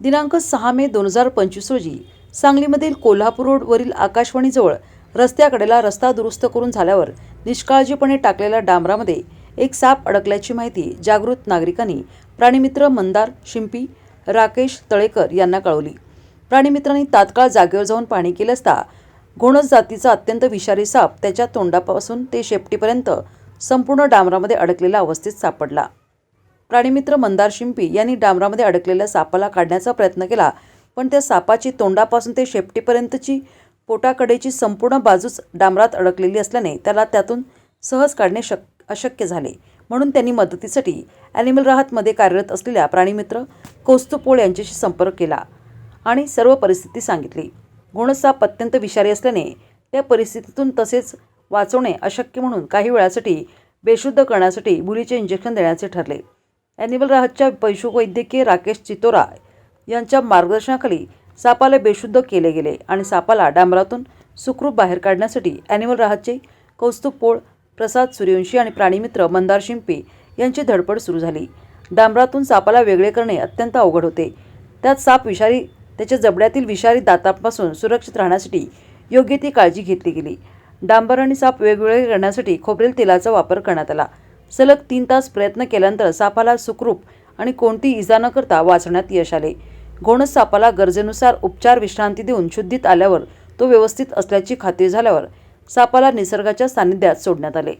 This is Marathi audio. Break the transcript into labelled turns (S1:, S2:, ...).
S1: दिनांक सहा मे दोन हजार पंचवीस रोजी सांगलीमधील कोल्हापूर रोडवरील आकाशवाणीजवळ रस्त्याकडेला रस्ता दुरुस्त करून झाल्यावर निष्काळजीपणे टाकलेल्या डांबरामध्ये एक साप अडकल्याची माहिती जागृत नागरिकांनी प्राणीमित्र मंदार शिंपी राकेश तळेकर यांना कळवली. प्राणीमित्रांनी तात्काळ जागेवर जाऊन पाणी केलं असता घोणस जातीचा अत्यंत विषारी साप त्याच्या तोंडापासून ते शेपटीपर्यंत संपूर्ण डांबरामध्ये अडकलेल्या अवस्थेत सापडला. प्राणीमित्र मंदार शिंपी यांनी डांबरामध्ये अडकलेल्या सापाला काढण्याचा प्रयत्न केला पण त्या सापाची तोंडापासून ते शेपटीपर्यंतची पोटाकडेची संपूर्ण बाजूच डांबरात अडकलेली असल्याने त्याला त्यातून सहज काढणे शक अशक्य झाले. म्हणून त्यांनी मदतीसाठी ॲनिमल राहतमध्ये कार्यरत असलेल्या प्राणीमित्र कौस्तुपोळ यांच्याशी संपर्क केला आणि सर्व परिस्थिती सांगितली. गुणसाप अत्यंत विषारी असल्याने त्या परिस्थितीतून तसेच वाचवणे अशक्य म्हणून काही वेळासाठी बेशुद्ध करण्यासाठी मुलीचे इंजेक्शन देण्याचे ठरले. ॲनिमल राहतच्या पशुवैद्यकीय राकेश चितोरा यांच्या मार्गदर्शनाखाली सापाला बेशुद्ध केले गेले आणि सापाला डांबरातून सुखरूप बाहेर काढण्यासाठी ॲनिमल राहतचे कौस्तुभ पोळ प्रसाद सूर्यवंशी आणि प्राणीमित्र मंदार शिंपे यांची धडपड सुरू झाली. डांबरातून सापाला वेगळे करणे अत्यंत अवघड होते. त्यात साप विषारी त्याच्या जबड्यातील विषारी दातांपासून सुरक्षित राहण्यासाठी योग्य ती काळजी घेतली गेली. डांबर आणि साप वेगवेगळे करण्यासाठी खोबरेल तेलाचा वापर करण्यात आला. सलग तीन तास प्रयत्न केल्यानंतर सापाला सुखरूप आणि कोणती इजा न करता वाचण्यात यश आले. घोणस सापाला गरजेनुसार उपचार विश्रांती देऊन शुद्धीत आल्यावर तो व्यवस्थित असल्याची खात्री झाल्यावर सापाला निसर्गाच्या सानिध्यात सोडण्यात आले.